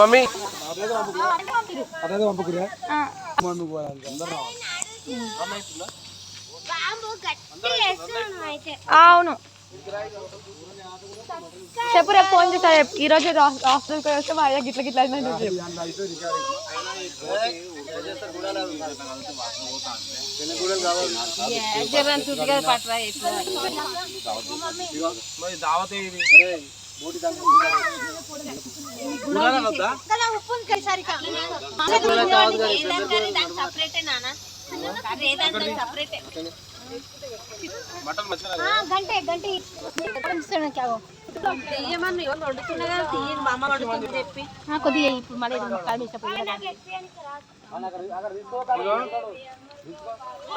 Mummy అదే పంపుకురా mummy పోవాలి అందరూ రావాలి అవును. చెప్పు రేపు ఫోన్ చేస్తా రేపు ఈ రోజు హాస్పిటల్కి వస్తే మా అయ్యా గిట్ల గిట్ల అయిందని చెప్పు. గంటే గంటే కొద్దిగా ఇప్పుడు మళ్ళీ కాలు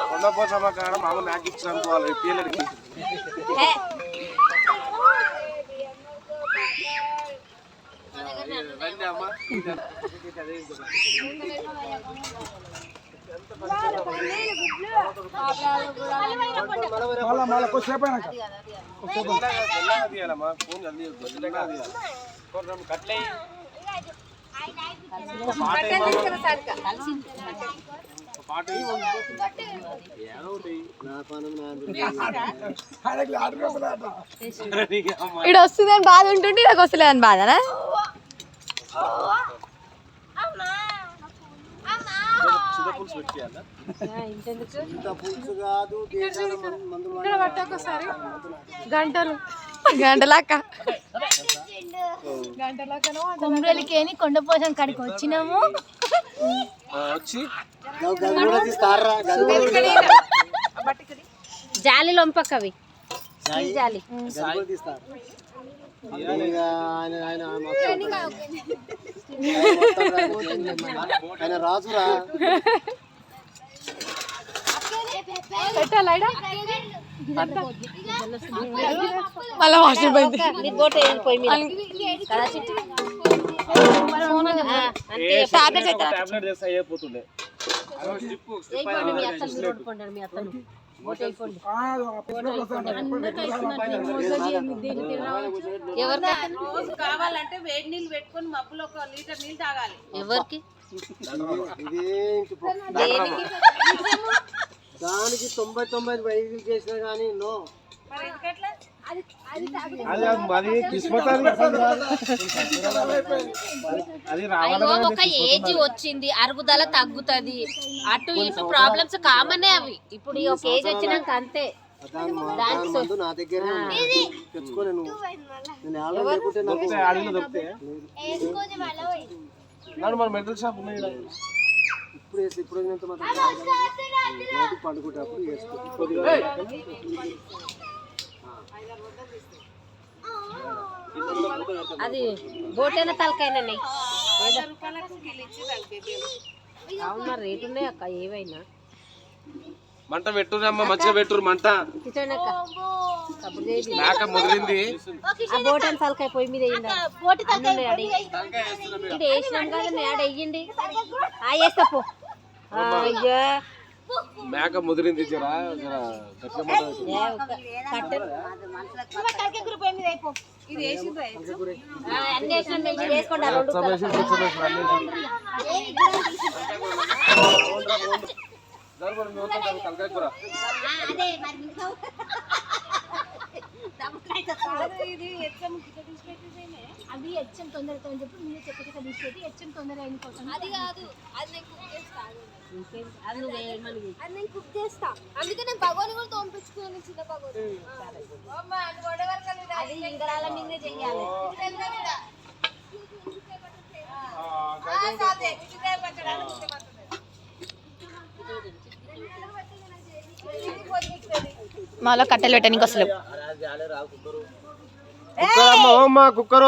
కొండపోసమ్మ కాడ మామ నాకు ఇచ్చిన అనుకోవాలి పిల్లలకి మళ్ళా మళ్ళా కొద్దిసేపు అయినాక కట్లే ఇక్కడ బాధ ఉంటుంటే నాకు వస్తలేదని బాధనా? పెట్టియాలా గంటలు. గంటలాక్క. కొమ్మరలికేని కొండపోసం కాడికి వచ్చినాము. వచ్చి. జాలి లొంపకవి. జాలి. ఆయన రాజురా? మళ్ళా వాష్రూమ్ పోయింది. ఎవరికి? కావాలంటే వేడి నీళ్ళు పెట్టుకొని మబ్బులో ఒక లీటర్ నీళ్ళు తాగాలి. ఎవరికి? దేనికి తొంభై తొంభై ఐదు చేసినా కానీ నో. అది కిస్మత్ అది అయ్యో ఒక ఏజ్ వచ్చింది అరుగుదల తగ్గుతది. అటు ఇటు ప్రాబ్లమ్స్ కామనే అవి. ఇప్పుడు ఈ ఒక ఏజ్ వచ్చినాక అంతే. నా దగ్గరే ఉంది. తెచ్చుకో నేను నేను ఆర్డర్ లేకుంటే నాకు దొరికితే అడవిలో దొరికితే నాడు మన మెడికల్ షాప్ ఉన్నాయి ఈడ. ఇప్పుడు వేసి ఇప్పుడు వేసినంత మాత్రం నైట్ పండుకుంటప్పుడు వేసుకో. కొద్దిగా అది బోటైన తలకైనా అవునా రేటు ఉన్నాయి అక్క ఏవైనా? మంట పెట్టుర్రు అమ్మ మంచిగా పెట్టుర్రు మంట. మేక ముదిరింది. ఆ బోటైన తలకాయ పొయ్యి మీద వేయండి. వేసినాం కదా ఆడ వేయండి ఆ వేస్తా పో. మేక ముదిరింది జరా జరా. ఇది ఎట్లా హెచ్చం తొందరగా అని చెప్పి మీరు చెప్పి చెప్పి తీసుకెళ్ళి హెచ్చం తొందరగా అయిన కోసం అది కాదు. అది నేను కుక్ చేస్తాను అది నువ్వు నేను కుక్ చేస్తా. అందుకే నేను భగవాన్ కూడా తోంపించుకున్నాను చిన్న భగవాన్ అది ఇంగరాల మీదే చెయ్యాలి. మాలో కట్టెలు పెట్టడానికి వస్తలేవు కుక్కర్!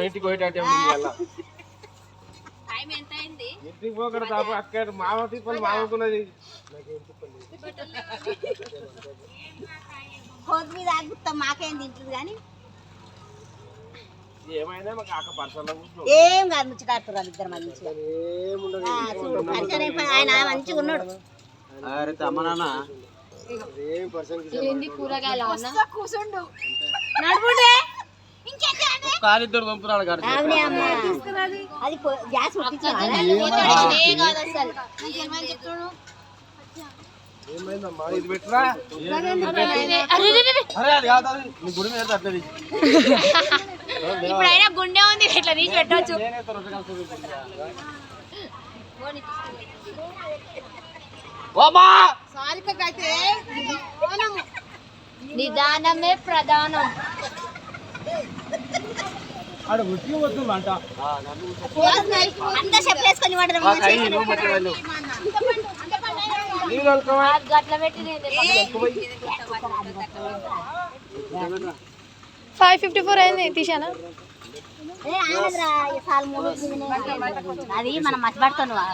ఇంటికి పోయేటట్టే ఇంటికి పోకడ తాపు అక్కడ మామ తిప్పలు మామకున్నది. మాకేం తింటుంది కానీ ఏమైనా మాకు ఆక పర్సనల్ కూర్చో ఏం కాదు ముచ్చటాడుతున్నారు ఇద్దరు మంచిగా చూడు, ఆయన మంచిగా ఉన్నాడు. కూరగాయల కూర్చుండు నడుపుడే కాలిద్దరు పంపురాడు కాదు అది గ్యాస్ అరే, అది కాదు గుడి మీద అట్లా. ఇప్పుడైనా గుండె ఉంది ఇట్లా తీసి పెట్టవచ్చు సారికైతే నిదానమే ప్రధానం. ఆడ ఉట్టి వస్తుంది అంట గట్ల పెట్టి ఫైవ్ ఫిఫ్టీ ఫోర్ అయింది తీసానా అది మనం మర్చిపడుతున్నావా